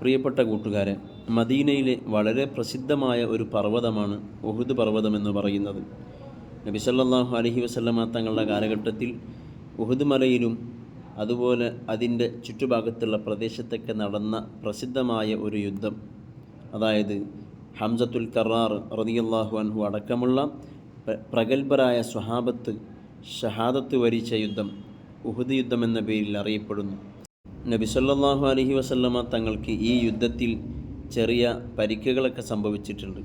പ്രിയപ്പെട്ട കൂട്ടുകാരെ മദീനയിലെ വളരെ പ്രസിദ്ധമായ ഒരു പർവതമാണ് ഉഹുദ് പർവതം എന്ന് പറയുന്നത് നബിസല്ലാഹു അലഹി വസ്ലമ തങ്ങളുടെ കാലഘട്ടത്തിൽ ഉഹുദ് മലയിലും അതുപോലെ അതിന്റെ ചുറ്റുഭാഗത്തുള്ള പ്രദേശത്തൊക്കെ നടന്ന പ്രസിദ്ധമായ ഒരു യുദ്ധം. അതായത് ഹംസത്തുൽ കറാർ റളിയല്ലാഹു അൻഹു അടക്കമുള്ള പ്ര- പ്രഗത്ഭരായ സ്വഹാബത്ത് ഷഹാദത്ത് വരിച്ച യുദ്ധം ഉഹുദ് യുദ്ധം എന്ന പേരിൽ അറിയപ്പെടുന്നു. നബി സല്ലല്ലാഹു അലൈഹി വസല്ലമ തങ്ങൾക്ക് ഈ യുദ്ധത്തിൽ ചെറിയ പരിക്കുകളൊക്കെ സംഭവിച്ചിട്ടുണ്ട്.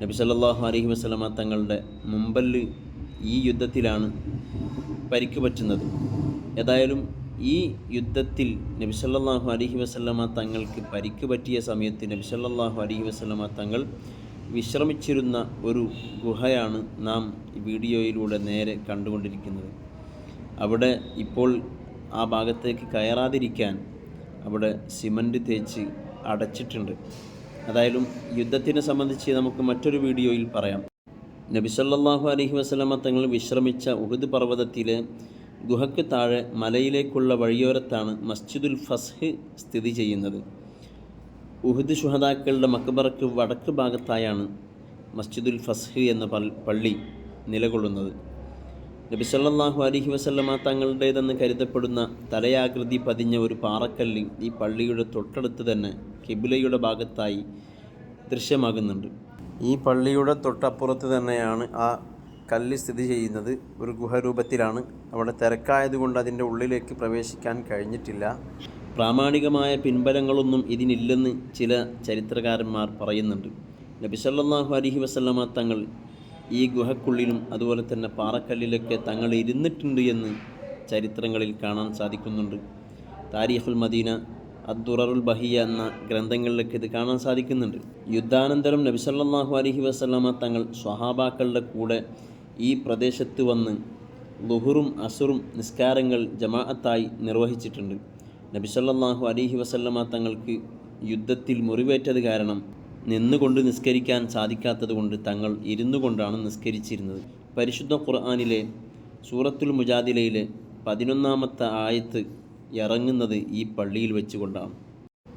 നബി സല്ലല്ലാഹു അലൈഹി വസല്ലമ തങ്ങളുടെ മുമ്പൽ ഈ യുദ്ധത്തിലാണ് പരിക്ക് പറ്റുന്നത്. ഏതായാലും ഈ യുദ്ധത്തിൽ നബി സല്ലല്ലാഹു അലൈഹി വസല്ലമ തങ്ങൾക്ക് പരിക്ക് പറ്റിയ സമയത്ത് നബി സല്ലല്ലാഹു അലൈഹി വസല്ലമ തങ്ങൾ വിശ്രമിച്ചിരുന്ന ഒരു ഗുഹയാണ് നാം വീഡിയോയിലൂടെ നേരെ കണ്ടുകൊണ്ടിരിക്കുന്നത്. അവിടെ ഇപ്പോൾ ആ ഭാഗത്തേക്ക് കയറാതിരിക്കാൻ അവിടെ സിമന്റ് തേച്ച് അടച്ചിട്ടുണ്ട്. അതായാലും യുദ്ധത്തിനെ സംബന്ധിച്ച് നമുക്ക് മറ്റൊരു വീഡിയോയിൽ പറയാം. നബിസല്ലാഹു അലഹി വസ്ലമ തങ്ങൾ വിശ്രമിച്ച ഉഹുദ് പർവതത്തിലെ ഗുഹയ്ക്ക് താഴെ മലയിലേക്കുള്ള വഴിയോരത്താണ് മസ്ജിദുൽ ഫസ്ഹ് സ്ഥിതി ചെയ്യുന്നത്. ഉഹുദ് ഷുഹദാക്കളുടെ മക്ബറക്ക് വടക്ക് ഭാഗത്തായാണ് മസ്ജിദുൽ ഫസ്ഹ് എന്ന പള്ളി നിലകൊള്ളുന്നത്. നബി സല്ലല്ലാഹു അലൈഹി വസല്ലമ തങ്ങളുടേതെന്ന് കരുതപ്പെടുന്ന തലയാകൃതി പതിഞ്ഞ ഒരു പാറക്കല്ല് ഈ പള്ളിയുടെ തൊട്ടടുത്ത് തന്നെ കിബിലയുടെ ഭാഗത്തായി ദൃശ്യമാകുന്നുണ്ട്. ഈ പള്ളിയുടെ തൊട്ടപ്പുറത്ത് തന്നെയാണ് ആ കല്ല് സ്ഥിതി ചെയ്യുന്നത്. ഒരു ഗുഹരൂപത്തിലാണ്. അവിടെ തിരക്കായതുകൊണ്ട് അതിന്റെ ഉള്ളിലേക്ക് പ്രവേശിക്കാൻ കഴിഞ്ഞിട്ടില്ല. പ്രാമാണികമായ പിൻബലങ്ങളൊന്നും ഇതിനില്ലെന്ന് ചില ചരിത്രകാരന്മാർ പറയുന്നുണ്ട്. നബി സല്ലല്ലാഹു അലൈഹി വസല്ലമ തങ്ങൾ ഈ ഗുഹക്കുള്ളിലും അതുപോലെ തന്നെ പാറക്കല്ലിലൊക്കെ തങ്ങൾ ഇരുന്നിട്ടുണ്ട് എന്ന് ചരിത്രങ്ങളിൽ കാണാൻ സാധിക്കുന്നുണ്ട്. താരിഖുൽ മദീന അദ്ദുററുൽ ബഹിയ എന്ന ഗ്രന്ഥങ്ങളിലൊക്കെ ഇത് കാണാൻ സാധിക്കുന്നുണ്ട്. യുദ്ധാനന്തരം നബിസല്ലാഹു അലഹി വസല്ലമ തങ്ങൾ സ്വഹാബാക്കളുടെ കൂടെ ഈ പ്രദേശത്ത് വന്ന് ലുഹുറും അസുറും നിസ്കാരങ്ങൾ ജമാഅത്തായി നിർവഹിച്ചിട്ടുണ്ട്. നബിസല്ലാഹു അലൈഹി വസല്ലമ തങ്ങൾക്ക് യുദ്ധത്തിൽ മുറിവേറ്റത് കാരണം നിന്നുകൊണ്ട് നിസ്കരിക്കാൻ സാധിക്കാത്തതുകൊണ്ട് തങ്ങൾ ഇരുന്നു കൊണ്ടാണ് നിസ്കരിച്ചിരുന്നത്. പരിശുദ്ധ ഖുർആാനിലെ സൂറത്തുൽ മുജാദിലയിലെ പതിനൊന്നാമത്തെ ആയത്ത് ഇറങ്ങുന്നത് ഈ പള്ളിയിൽ വെച്ചുകൊണ്ടാണ്.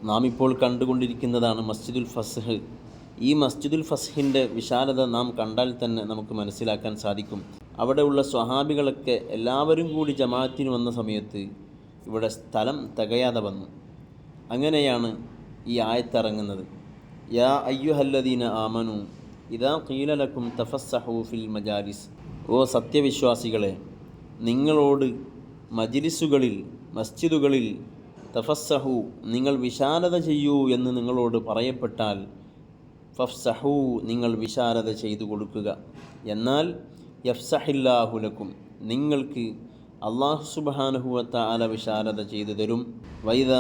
നാം ഇപ്പോൾ കണ്ടുകൊണ്ടിരിക്കുന്നതാണ് മസ്ജിദുൽ ഫസ്ഹ്. ഈ മസ്ജിദുൽ ഫസ്ഹിന്റെ വിശാലത നാം കണ്ടാൽ തന്നെ നമുക്ക് മനസ്സിലാക്കാൻ സാധിക്കും. അവിടെയുള്ള സ്വഹാബികളൊക്കെ എല്ലാവരും കൂടി ജമാഅത്തിന് വന്ന സമയത്ത് ഇവിടെ സ്ഥലം തികയാതെ വന്നു. അങ്ങനെയാണ് ഈ ആയത്തിറങ്ങുന്നത് യാ അയ്യുഹല്ലദീന ആമനു ഇതാ കീലലക്കും തഫസ്സഹു ഫിൽ മജാലിസ്. ഓ സത്യവിശ്വാസികളെ നിങ്ങളോട് മജിലിസുകളിൽ മസ്ജിദുകളിൽ തഫസ്സഹു നിങ്ങൾ വിശാലത ചെയ്യൂ എന്ന് നിങ്ങളോട് പറയപ്പെട്ടാൽ ഫഫ്സഹു നിങ്ങൾ വിശാലത ചെയ്തു കൊടുക്കുക. എന്നാൽ യഫ്സഹില്ലാഹുലക്കും നിങ്ങൾക്ക് അള്ളാഹു സുബാനഹുവത്ത അല വിശാലത ചെയ്തു തരും. വൈദ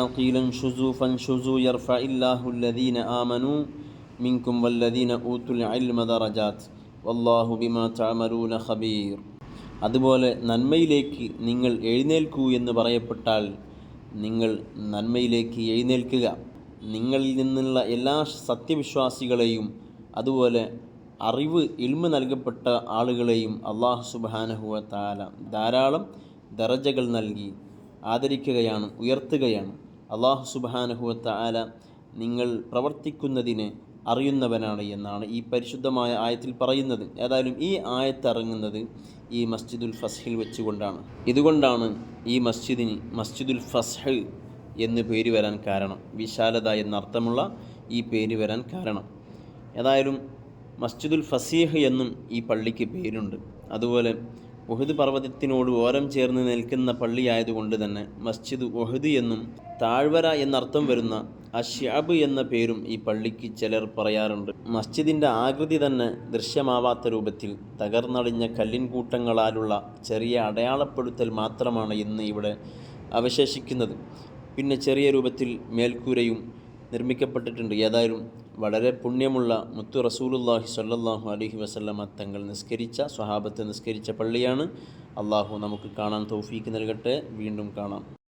ഷുസു ഫൻ ഷുസു യർഫ ഇല്ലാഹുല്ലദീന ആമനു മിങ്കും വല്ലദീന ഊത്തുൽ ഇൽമ ദറജാത്ത്. വല്ലാഹു ബിമാ ചാമരൂന ഖബീർ. അതുപോലെ നന്മയിലേക്ക് നിങ്ങൾ എഴുന്നേൽക്കൂ എന്ന് പറയപ്പെട്ടാൽ നിങ്ങൾ നന്മയിലേക്ക് എഴുന്നേൽക്കുക. നിങ്ങളിൽ നിന്നുള്ള എല്ലാ സത്യവിശ്വാസികളെയും അതുപോലെ അറിവ് ഇൽമ നൽകപ്പെട്ട ആളുകളെയും അള്ളാഹു സുബാനഹുവ താല ധാരാളം ദറജകൾ നൽകി ആദരിക്കുകയാണ് ഉയർത്തുകയാണ്. അള്ളാഹു സുബാനഹുവത്ത ആല നിങ്ങൾ പ്രവർത്തിക്കുന്നതിന് അറിയുന്നവനാണ് എന്നാണ് ഈ പരിശുദ്ധമായ ആയത്തിൽ പറയുന്നത്. ഏതായാലും ഈ ആയത്ത് ഇറങ്ങുന്നത് ഈ മസ്ജിദുൽ ഫസ്ഹിൽ വെച്ചുകൊണ്ടാണ്. ഇതുകൊണ്ടാണ് ഈ മസ്ജിദിന് മസ്ജിദുൽ ഫസ്ഹ് എന്ന് പേര് വരാൻ കാരണം. വിശാലത എന്നർത്ഥമുള്ള ഈ പേര് വരാൻ കാരണം. ഏതായാലും മസ്ജിദുൽ ഫസീഹ് എന്നും ഈ പള്ളിക്ക് പേരുണ്ട്. അതുപോലെ ഉഹദ് പർവതത്തിനോട് ഓരം ചേർന്ന് നിൽക്കുന്ന പള്ളിയായതുകൊണ്ട് തന്നെ മസ്ജിദ് ഒഹുദ് എന്നും താഴ്വര എന്നർത്ഥം വരുന്ന അഷ്യാബ് എന്ന പേരും ഈ പള്ളിക്ക് ചിലർ പറയാറുണ്ട്. മസ്ജിദിന്റെ ആകൃതി തന്നെ ദൃശ്യമാവാത്ത രൂപത്തിൽ തകർന്നടിഞ്ഞ കല്ലിൻകൂട്ടങ്ങളാലുള്ള ചെറിയ അടയാളപ്പെടുത്തൽ മാത്രമാണ് ഇന്ന് ഇവിടെ അവശേഷിക്കുന്നത്. പിന്നെ ചെറിയ രൂപത്തിൽ മേൽക്കൂരയും നിർമ്മിക്കപ്പെട്ടിട്ടുണ്ട്. ഏതായാലും വളരെ പുണ്യമുള്ള മുത്തു റസൂലുല്ലാഹി സല്ലാഹു അലഹി വസല്ലമ തങ്ങൾ നിസ്കരിച്ച സ്വഹാബത്ത് നിസ്കരിച്ച പള്ളിയാണ്. അള്ളാഹു നമുക്ക് കാണാൻ തൗഫീക്ക് നൽകട്ടെ. വീണ്ടും കാണാം.